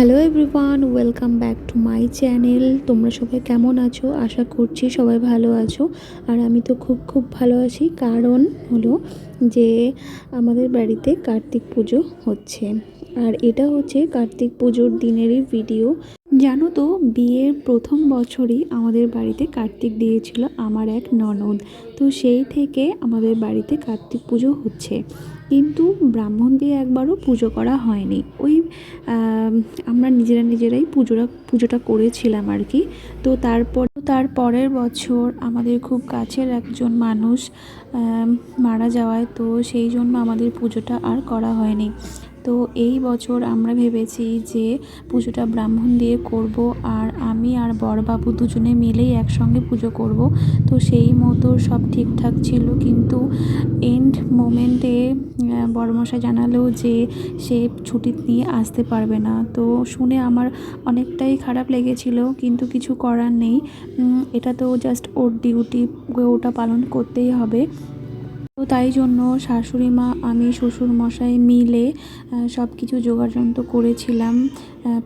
Hello everyone welcome back to my channel তোমরা সবাই কেমন আছো? আশা করছি সবাই ভালো আছো। আর আমি তো খুব খুব ভালো আছি। কারণ হলো যে আমাদের বাড়িতে কার্তিক পুজো হচ্ছে। আর এটা হচ্ছে কার্তিক পুজোর দিনেরই ভিডিও জানো তো, বিয়ের প্রথম বছরই আমাদের বাড়িতে কার্তিক দিয়েছিল আমার এক ননদ। তো সেই থেকে আমাদের বাড়িতে কার্তিক পুজো হচ্ছে। কিন্তু ব্রাহ্মণ দিয়ে একবারও পুজো করা হয়নি। ওই আমরা নিজেরা নিজেরাই পুজোটা পুজোটা করেছিলাম আর কি। তো তারপর, তার পরের বছর আমাদের খুব কাছের একজন মানুষ মারা যাওয়ায় তো সেই জন্য আমাদের পুজোটা আর করা হয়নি। তো এই বছর আমরা ভেবেছি যে পুজোটা ব্রাহ্মণ দিয়ে করব আর আমি আর বড়বাবু দুজনে মিলেই একসঙ্গে পুজো করব। তো সেই মতো সব ঠিকঠাক ছিল। কিন্তু এন্ড মোমেন্টে বড়মশাই জানালো যে সে ছুটি নিয়ে আসতে পারবে না। তো শুনে আমার অনেকটাই খারাপ লেগেছিল, কিন্তু কিছু করার নেই। এটা তো জাস্ট ওর ডিউটি ওটা পালন করতেই হবে। তো তাই জন্য শাশুড়ি মা, আমি, শ্বশুর মশাই মিলে সব কিছু যোগাযন্ত্র করেছিলাম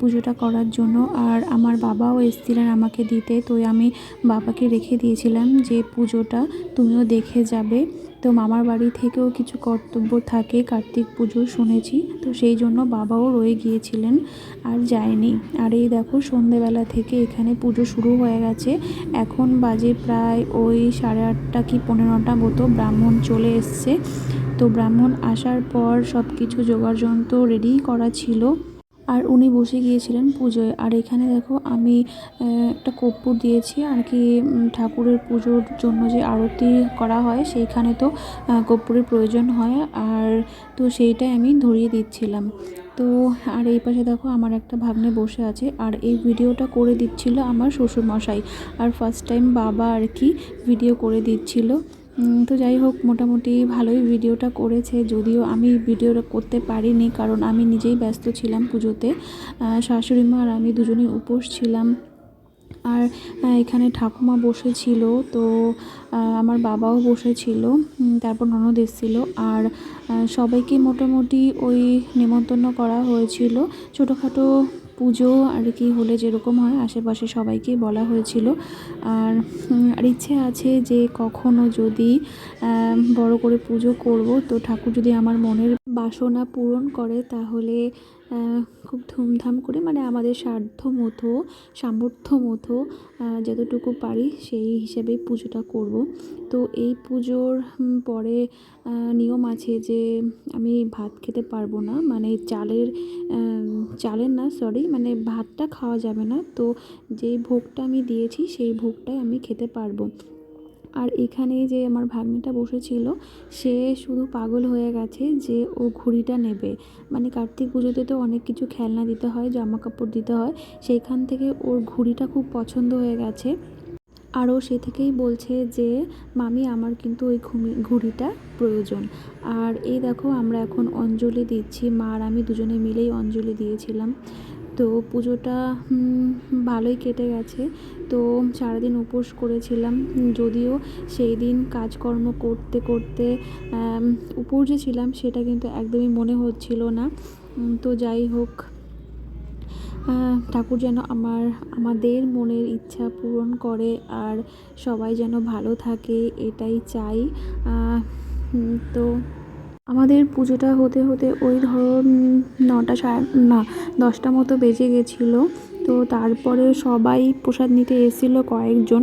পুজোটা করার জন্য। আর আমার বাবাও এসেছিলেন আমাকে দিতে। তো আমি বাবাকে রেখে দিয়েছিলাম যে, পুজোটা তুমিও দেখে যাবে। তো মামার বাড়ি থেকেও কিছু কর্তব্য থাকে কার্তিক পুজো শুনেছি। তো সেই জন্য বাবাও রয়ে গিয়েছিলেন আর যায়নি। আর এই দেখো সন্ধেবেলা থেকে এখানে পুজো শুরু হয়ে গেছে। এখন বাজে প্রায় ওই সাড়ে আটটা কি পনেরোটা মতো ব্রাহ্মণ চলে এসছে। তো ব্রাহ্মণ আসার পর সব কিছু যোগাড়যন্ত্র রেডি করা ছিল। আর উনি বসে গিয়েছিলেন পুজোয়। আর এখানে দেখো আমি একটা কর্পূর দিয়েছি, আর কি ঠাকুরের পুজোর জন্য যে আরতি করা হয়, সেইখানে তো কর্পূরের প্রয়োজন হয়। আর তো সেইটাই আমি ধরিয়ে দিচ্ছিলাম। তো, আর এই পাশে দেখো আমার একটা ভাগ্নে বসে আছে, আর এই ভিডিওটা করে দিচ্ছিল আমার শ্বশুরমশাই। আর ফার্স্ট টাইম বাবা আর কি ভিডিও করে দিচ্ছিল। তো যাই হোক, মোটামুটি ভালোই ভিডিওটা করেছে। যদিও আমি ভিডিওটা করতে পারিনি, কারণ আমি নিজেই ব্যস্ত ছিলাম পুজোতে। শাশুড়ি মা আর আমি দুজনেই উপোস ছিলাম। আর এখানে ঠাকুমা বসেছিল, তো আমার বাবাও বসেছিল তারপর ননদ এসেছিল। আর সবাইকে মোটামুটি ওই নেমন্তন্ন করা হয়েছিল। ছোটোখাটো পুজো আর কি হলে যেরকম হয়, আশেপাশে সবাইকে বলা হয়েছিল। আর আর ইচ্ছে আছে যে কখনও যদি বড় করে পুজো করব, তো ঠাকুর যদি আমার মনের বাসনা পূরণ করে তাহলে খুব ধুমধাম করে মানে আমাদের সাধ্য মতো সামর্থ্য মতো যতটুকু পারি সেই হিসাবেই পুজোটা করব। তো এই পুজোর পরে নিয়ম আছে যে আমি ভাত খেতে পারব না মানে চালের চালের না সরি মানে ভাতটা খাওয়া যাবে না। তো যেই ভোগটা আমি দিয়েছি সেই ভোগটাই আমি খেতে পারব। আর এখানে যে আমার ভাগ্নিটা বসেছিল, সে শুধু পাগল হয়ে গেছে যে ও ঘুড়িটা নেবে। মানে কার্তিক পুজোতে তো অনেক কিছু খেলনা দিতে হয় জামা কাপড় দিতে হয়। সেইখান থেকে ওর ঘুড়িটা খুব পছন্দ হয়ে গেছে। আরও সে থেকেই বলছে যে, মামি, আমার কিন্তু ওই ঘুমি, ঘুড়িটা প্রয়োজন। আর এই দেখো, আমরা এখন অঞ্জলি দিচ্ছি। মা আর আমি দুজনে মিলেই অঞ্জলি দিয়েছিলাম। তো পুজোটা ভালোই কেটে গেছে। তো সারাদিন উপোস করেছিলাম। যদিও সেই দিন কাজকর্ম করতে করতে উপোস যে ছিলাম সেটা কিন্তু একদমই মনে হচ্ছিল না। তো যাই হোক ঠাকুর যেন আমার, আমাদের মনের ইচ্ছা পূরণ করে আর সবাই যেন ভালো থাকে, এটাই চাই। তো আমাদের পুজোটা হতে হতে ওই ধরো নটা সাড়ে, না, দশটা মতো বেজে গেছিল। তো তারপরে সবাই প্রসাদ নিতে এসেছিল কয়েকজন।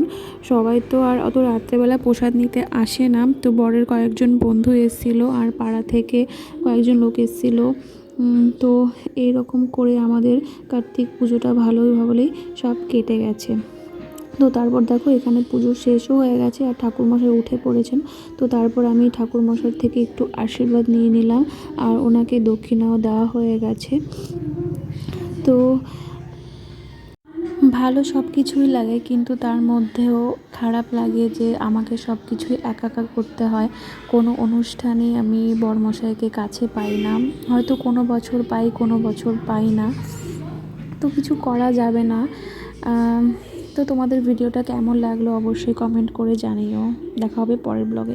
সবাই তো আর অত রাত্রেবেলা প্রসাদ নিতে আসে না। তো বরের কয়েকজন বন্ধু এসেছিল আর পাড়া থেকে কয়েকজন লোক এসেছিল। তো এইরকম করে আমাদের কার্তিক পুজোটা ভালোই সব কেটে গেছে। তো তারপর দেখো এখানে পুজো শেষও হয়ে গেছে আর ঠাকুরমশাই উঠে পড়েছেন। তো তারপর আমি ঠাকুরমশাই থেকে একটু আশীর্বাদ নিয়ে নিলাম আর ওনাকে দক্ষিণাও দেওয়া হয়ে গেছে। তো ভালো সব কিছুই লাগে কিন্তু তার মধ্যেও খারাপ লাগে যে আমাকে সব কিছুই একা একা করতে হয়। কোনো অনুষ্ঠানে আমি বরমশাইকে কাছে পাই না। হয়তো কোনো বছর পাই, কোনো বছর পাই না। তো কিছু করা যাবে না। তো তোমাদের ভিডিওটা কেমন লাগল অবশ্যই কমেন্ট করে জানিও। দেখা হবে পরের ব্লগে